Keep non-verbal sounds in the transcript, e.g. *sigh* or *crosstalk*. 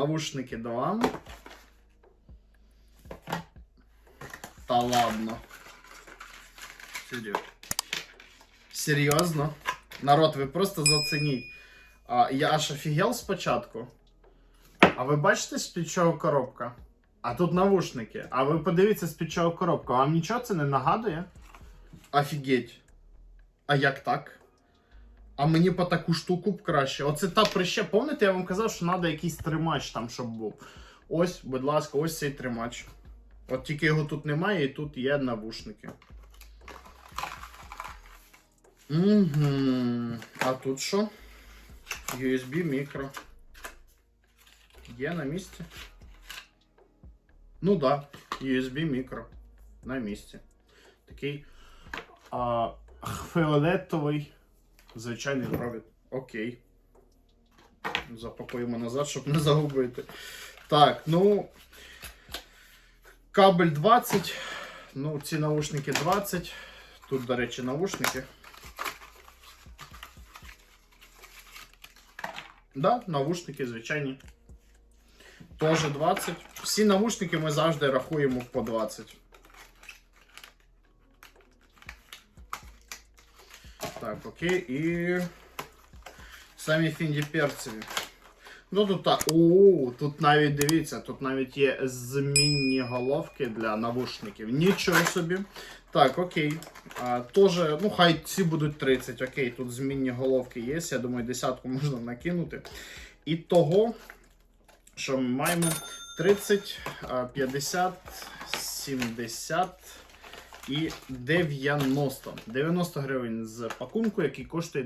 навушники 2. Та ладно. Серйозно. Народ, ви просто зацініть. Я аж офігел спочатку. А ви бачите, з-під чого коробка? А тут навушники. А ви подивіться з-під чого коробка. Вам нічого це не нагадує? Офігеть. А як так? А мені по таку штуку б краще. Оце та прище. Пам'ятаєте, я вам казав, що треба якийсь тримач там, щоб був. Ось, будь ласка, ось цей тримач. От тільки його тут немає, і тут є навушники. Угу. А тут що? USB мікро. Є на місці? Ну да, USB мікро. На місці. Такий а, фіолетовий звичайний провід. Окей. Запакуємо назад, щоб не загубити. Так, ну. Кабель 20. Ну, ці наушники 20. Тут, до речі, наушники. Да, навушники звичайні. Теж 20. Всі навушники ми завжди рахуємо по 20. Так, окей, і. Самі фінді перцеві. Ну тут так. О, тут навіть дивіться, тут навіть є змінні головки для навушників. Нічого собі. Так, окей. А, Тоже, ну хай ці будуть 30. Окей, тут змінні головки є. Я думаю, десятку *laughs* можна накинути. І того, що ми маємо 30, 50, 70 і 90. 90 гривень з пакунку, який коштує